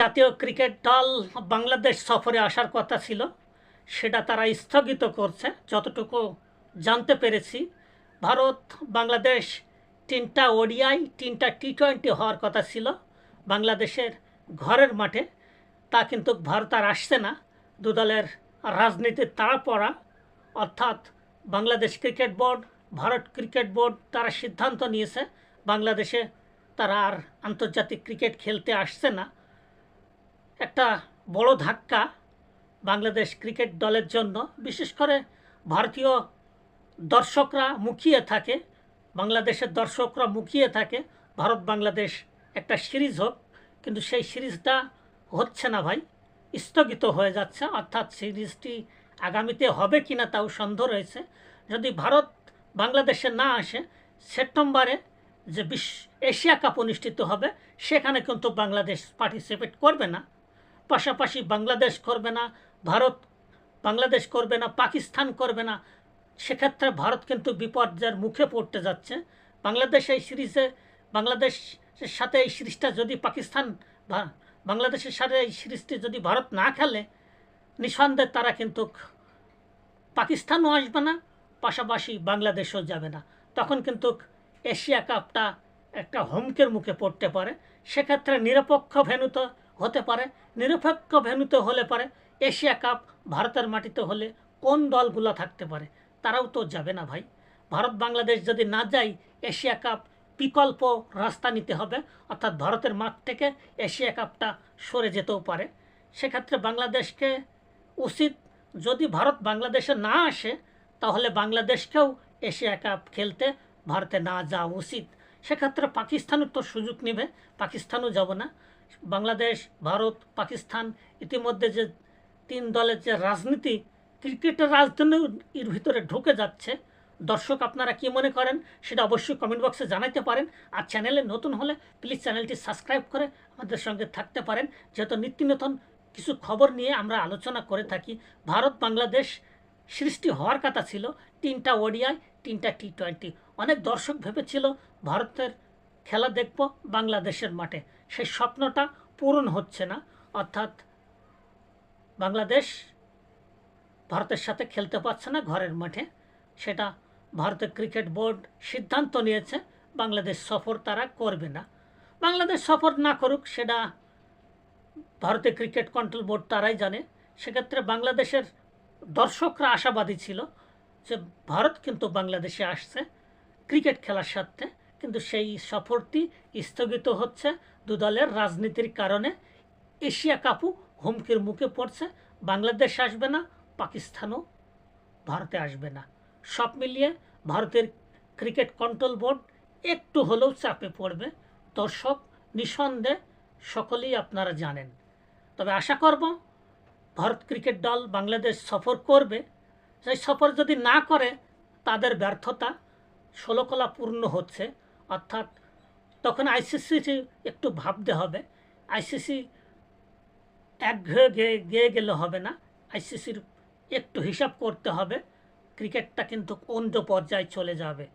জাতীয় ক্রিকেট দল বাংলাদেশ সফরে আসার কথা ছিল। সেটা তারা স্থগিত করছে। যতটুকু জানতে পেরেছি, ভারত, বাংলাদেশ, তিনটা ওডিআই, তিনটা টি টোয়েন্টি হওয়ার কথা ছিল। বাংলাদেশের ঘরের মাঠে। তা কিন্তু ভারত আর আসছে না। দু দলের রাজনীতির তাড়া পড়া। অর্থাৎ Bangladesh cricket board, Bharat cricket board তারা সিদ্ধান্ত নিয়েছে। বাংলাদেশে তারা আর আন্তর্জাতিক ক্রিকেট খেলতে আসছে না। একটা বড় ধাক্কা বাংলাদেশ ক্রিকেট দলের জন্য। বিশেষ করে ভারতীয় দর্শকরা মুখিয়ে থাকে, বাংলাদেশের দর্শকরা মুখিয়ে থাকে, ভারত বাংলাদেশ একটা সিরিজ হোক, কিন্তু সেই সিরিজটা হচ্ছে না ভাই, স্থগিত হয়ে যাচ্ছে, অর্থাৎ সিরিজটি আগামীতে হবে কি না তাও সন্দেহ রয়েছে। যদি ভারত বাংলাদেশে না আসে, সেপ্টেম্বরে যে বিশ্ব এশিয়া কাপ অনুষ্ঠিত হবে, সেখানে কিন্তু বাংলাদেশ পার্টিসিপেট করবে না। পাশাপাশি বাংলাদেশ করবে না, ভারত, বাংলাদেশ করবে না, পাকিস্তান করবে না, সেক্ষেত্রে ভারত কিন্তু বিপর্যয়ের মুখে পড়তে যাচ্ছে। বাংলাদেশ এই সিরিজে, বাংলাদেশের সাথে এই সিরিজটা যদি পাকিস্তান বাংলাদেশের সাথে এই সিরিজটি যদি ভারত না খেলে, নিঃসন্দেহে তারা কিন্তু পাকিস্তানও আসবে না, পাশাপাশি বাংলাদেশও যাবে না। তখন কিন্তু এশিয়া কাপটা একটা হুমকের মুখে পড়তে পারে। সেক্ষেত্রে নিরপেক্ষ ভেন্যুতে হতে পারে, নিরপেক্ষ ভেন্যুতে হলে পারে, এশিয়া কাপ ভারতের মাটিতে হলে কোন দলগুলো থাকতে পারে, তারাও তো যাবে না ভাই। ভারত বাংলাদেশ যদি না যায়, এশিয়া কাপ বিকল্প রাস্তা নিতে হবে, অর্থাৎ ভারতের মাঠ থেকে এশিয়া কাপটা সরে যেতেও পারে। সেক্ষেত্রে বাংলাদেশকে উচিত, যদি ভারত বাংলাদেশে না আসে, তাহলে বাংলাদেশকেও এশিয়া কাপ খেলতে ভারতে না যাওয়া উচিত। সেক্ষেত্রে পাকিস্তানও তো সুযোগ নেবে, পাকিস্তানও যাব না। বাংলাদেশ, ভারত, পাকিস্তান ইতিমধ্যে যে তিন দলের যে রাজনীতি, ক্রিকেটের রাজধানীও এর ভিতরে ঢুকে যাচ্ছে। দর্শক, আপনারা কি মনে করেন? সেটা অবশ্যই কমেন্ট বক্সে জানাতে পারেন। আর চ্যানেলে নতুন হলে প্লিজ চ্যানেলটি সাবস্ক্রাইব করে আমাদের সঙ্গে থাকতে পারেন। যেহেতু নিত্য নতুন কিছু খবর নিয়ে আমরা আলোচনা করে থাকি ভারত বাংলাদেশ সৃষ্টি হওয়ার কথা ছিল। তিনটা ওডিআই তিনটা টি টোয়েন্টি অনেক দর্শক ভেবেছিল ভারতের খেলা দেখব বাংলাদেশের মাঠে। সেই স্বপ্নটা পূরণ হচ্ছে না। অর্থাৎ বাংলাদেশ ভারতের সাথে খেলতে পারছে না ঘরের মাঠে। সেটা ভারতের ক্রিকেট বোর্ড সিদ্ধান্ত নিয়েছে, বাংলাদেশ সফর তারা করবে না। বাংলাদেশ সফর না করুক, সেটা ভারতের ক্রিকেট কন্ট্রোল বোর্ড তারাই জানে। সেক্ষেত্রে বাংলাদেশের দর্শকরা আশাবাদী ছিল যে ভারত কিন্তু বাংলাদেশে আসছে, ক্রিকেট খেলার সাথে কিন্তু সেই সফরটি স্থগিত হচ্ছে দু দলের রাজনীতির কারণে। এশিয়া কাপও হুমকির মুখে পড়ছে, বাংলাদেশ আসবে না, পাকিস্তানও ভারতে আসবে না। সব মিলিয়ে ভারতের ক্রিকেট কন্ট্রোল বোর্ড একটু হলেও চাপে পড়বে। দর্শক, নিঃসন্দেহে সকলেই আপনারা জানেন। তবে আশা করব, ভারত ক্রিকেট দল বাংলাদেশ সফর করবে। সেই সফর যদি না করে, তাদের ব্যর্থতা ষোলকলা পূর্ণ হচ্ছে। অর্থাৎ তখন আইসিসি একটু ভাবতে হবে। আইসিসি এক ঘেয়ে গেয়ে গেয়ে গেলে হবে না। আইসিসির একটু হিসাব করতে হবে। ক্রিকেটটা কিন্তু অন্য পর্যায়ে চলে যাবে।